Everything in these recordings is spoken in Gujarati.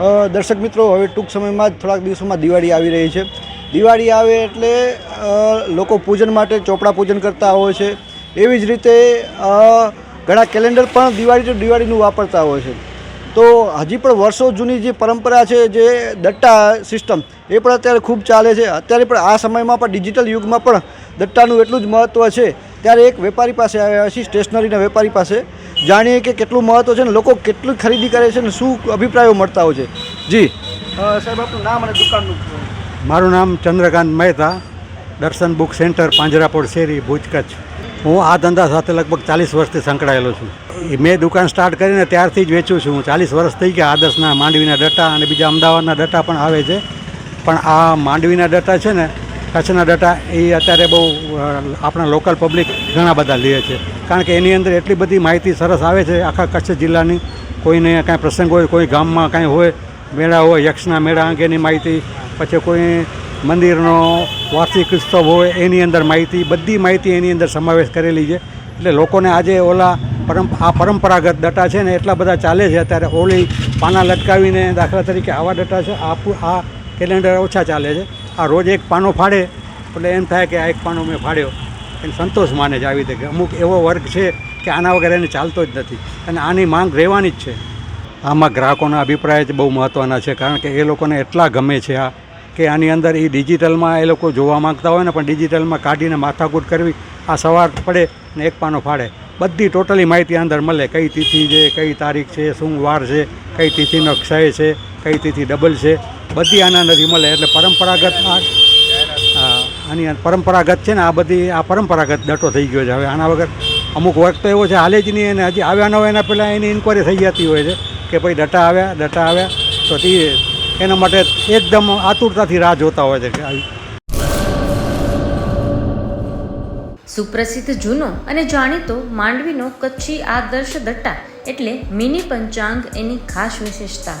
દર્શક મિત્રો, હવે ટૂંક સમયમાં જ થોડાક દિવસોમાં દિવાળી આવી રહી છે. દિવાળી આવે એટલે લોકો પૂજન માટે ચોપડા પૂજન કરતા હોય છે. એવી જ રીતે ઘણા કેલેન્ડર પણ દિવાળી તો દિવાળીનું વાપરતા હોય છે. તો હજી પણ વર્ષો જૂની જે પરંપરા છે, જે દટ્ટા સિસ્ટમ, એ પણ અત્યારે ખૂબ ચાલે છે. અત્યારે પણ આ સમયમાં પણ ડિજિટલ યુગમાં પણ દટ્ટાનું એટલું જ મહત્ત્વ છે. ત્યારે એક વેપારી પાસે આવ્યા છીએ સ્ટેશનરીના વેપારી પાસે. જાણીએ કે કેટલું મહત્ત્વ છે ને લોકો કેટલી ખરીદી કરે છે ને શું અભિપ્રાયો મળતા હોય છે. જી. સાહેબ આપનું નામ અને દુકાનનું મારું નામ ચંદ્રકાંત મહેતા દર્શન બુક સેન્ટર પાંજરાપોળ શેરી ભુજ કચ્છ. હું આ ધંધા સાથે લગભગ ચાલીસ વર્ષથી સંકળાયેલો છું. એ મેં દુકાન સ્ટાર્ટ કરીને ત્યારથી જ વેચું છું. હું ચાલીસ વર્ષ થઈ ગયા આદર્શના માંડવીના ડટ્ટા અને બીજા અમદાવાદના ડટા પણ આવે છે. પણ આ માંડવીના ડટ્ટા છે ને કચ્છના ડટા એ અત્યારે બહુ આપણા લોકલ પબ્લિક ઘણા બધા લે છે. કારણ કે એની અંદર એટલી બધી માહિતી સરસ આવે છે આખા કચ્છ જિલ્લાની. કોઈને કાંઈ પ્રસંગ હોય, કોઈ ગામમાં કાંઈ હોય, મેળા હોય, યક્ષના મેળા અંગેની માહિતી, પછી કોઈ મંદિરનો વાર્ષિક ઉત્સવ હોય, એની અંદર માહિતી, બધી માહિતી એની અંદર સમાવેશ કરેલી છે. એટલે લોકોને આજે ઓલા પરમ, આ પરંપરાગત ડટા છે ને એટલા બધા ચાલે છે અત્યારે. ઓલી પાના લટકાવીને દાખલા તરીકે આવા ડટા છે, આ આ કેલેન્ડર ઓછા ચાલે છે. આ રોજ એક પાનો ફાડે, એટલે એમ થાય કે આ એક પાનો મેં ફાડ્યો. એને સંતોષ માને છે આવી રીતે કે અમુક એવો વર્ગ છે કે આના વગર એને ચાલતો જ નથી. અને આની માંગ રહેવાની જ છે. આમાં ગ્રાહકોના અભિપ્રાય જ બહુ મહત્ત્વના છે, કારણ કે એ લોકોને એટલા ગમે છે આ, કે આની અંદર એ ડિજિટલમાં એ લોકો જોવા માંગતા હોય ને, પણ ડિજિટલમાં કાઢીને માથાકૂટ કરવી, આ સવાર પડે ને એક પાનો ફાડે. બધી ટોટલી માહિતી અંદર મળે. કઈ તિથિ છે, કઈ તારીખ છે, શું વાર છે, કઈ તિથિનો ક્ષય છે કઈ તિથિ ડબલ છે. બધી આના નથી મળે, એટલે પરંપરાગત આની પરંપરાગત છે ને, આ બધી આ પરંપરાગત દટો થઈ ગયો છે. હવે આના વગર અમુક વર્ક તો એવો છે, હાલે જ નહીં, અને હજી આવ્યા ન હોય એના પહેલાં એની ઇન્કવાયરી થઈ જતી હોય છે કે ભાઈ ડટા આવ્યા ડટા આવ્યા. તો તે એના માટે એકદમ આતુરતાથી રાહ જોતા હોય છે કે આવી સુપ્રસિદ્ધ જૂનો અને જાણીતો માંડવીનો કચ્છી આદર્શ દટ્ટા એટલે મિની પંચાંગ એની ખાસ વિશેષતા.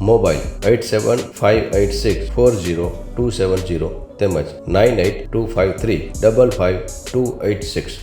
Mobile eight seven five eight six four zero two seven zero તેમજ nine eight two five three double five two eight six.